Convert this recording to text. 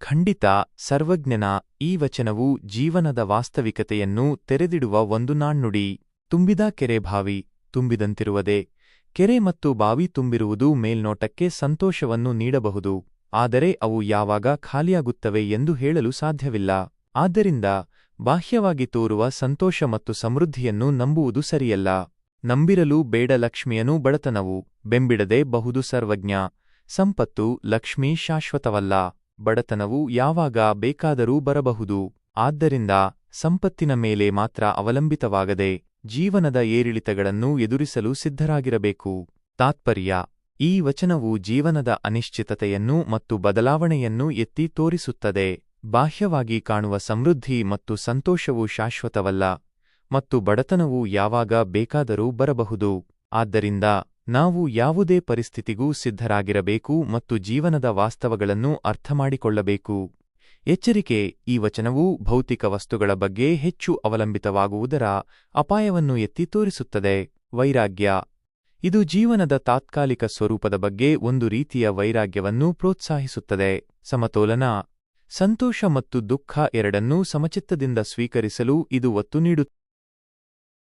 ಖಂಡಿತ ಸರ್ವಜ್ಞನ ಈ ವಚನವು ಜೀವನದ ವಾಸ್ತವಿಕತೆಯನ್ನು ತೆರೆದಿಡುವ ಒಂದು ನಾಣ್ಣುಡಿ. ತುಂಬಿದ ಕೆರೆ ಬಾವಿ ತುಂಬಿದಂತಿರುವದೆ, ಕೆರೆ ಮತ್ತು ಬಾವಿ ತುಂಬಿರುವುದು ಮೇಲ್ನೋಟಕ್ಕೆ ಸಂತೋಷವನ್ನು ನೀಡಬಹುದು, ಆದರೆ ಅವು ಯಾವಾಗ ಖಾಲಿಯಾಗುತ್ತವೆ ಎಂದು ಹೇಳಲು ಸಾಧ್ಯವಿಲ್ಲ. ಆದ್ದರಿಂದ ಬಾಹ್ಯವಾಗಿ ತೋರುವ ಸಂತೋಷ ಮತ್ತು ಸಮೃದ್ಧಿಯನ್ನು ನಂಬುವುದು ಸರಿಯಲ್ಲ. ನಂಬಿರಲು ಬೇಡ ಲಕ್ಷ್ಮಿಯನು ಬಡತನವು, ಬೆಂಬಿಡದೆ ಬಹುದು ಸರ್ವಜ್ಞ, ಸಂಪತ್ತು ಲಕ್ಷ್ಮಿ ಶಾಶ್ವತವಲ್ಲ. ಬಡತನವು ಯಾವಾಗ ಬೇಕಾದರೂ ಬರಬಹುದು. ಆದ್ದರಿಂದ ಸಂಪತ್ತಿನ ಮೇಲೆ ಮಾತ್ರ ಅವಲಂಬಿತವಾಗದೆ ಜೀವನದ ಏರಿಳಿತಗಳನ್ನು ಎದುರಿಸಲು ಸಿದ್ಧರಾಗಿರಬೇಕು. ತಾತ್ಪರ್ಯ. ಈ ವಚನವು ಜೀವನದ ಅನಿಶ್ಚಿತತೆಯನ್ನು ಮತ್ತು ಬದಲಾವಣೆಯನ್ನು ಎತ್ತಿ ತೋರಿಸುತ್ತದೆ. ಬಾಹ್ಯವಾಗಿ ಕಾಣುವ ಸಮೃದ್ಧಿ ಮತ್ತು ಸಂತೋಷವು ಶಾಶ್ವತವಲ್ಲ ಮತ್ತು ಬಡತನವು ಯಾವಾಗ ಬೇಕಾದರೂ ಬರಬಹುದು. ಆದ್ದರಿಂದ ನಾವು ಯಾವುದೇ ಪರಿಸ್ಥಿತಿಗೂ ಸಿದ್ಧರಾಗಿರಬೇಕು ಮತ್ತು ಜೀವನದ ವಾಸ್ತವಗಳನ್ನು ಅರ್ಥಮಾಡಿಕೊಳ್ಳಬೇಕು. ಎಚ್ಚರಿಕೆ, ಈ ವಚನವು ಭೌತಿಕ ವಸ್ತುಗಳ ಬಗ್ಗೆ ಹೆಚ್ಚು ಅವಲಂಬಿತವಾಗುವುದರ ಅಪಾಯವನ್ನು ಎತ್ತಿ ತೋರಿಸುತ್ತದೆ. ವೈರಾಗ್ಯ. ಇದು ಜೀವನದ ತಾತ್ಕಾಲಿಕ ಸ್ವರೂಪದ ಬಗ್ಗೆ ಒಂದು ರೀತಿಯ ವೈರಾಗ್ಯವನ್ನು ಪ್ರೋತ್ಸಾಹಿಸುತ್ತದೆ. ಸಮತೋಲನ. ಸಂತೋಷ ಮತ್ತು ದುಃಖ ಎರಡನ್ನೂ ಸಮಚಿತ್ತದಿಂದ ಸ್ವೀಕರಿಸಲು ಇದು ಒತ್ತು ನೀಡುತ್ತದೆ.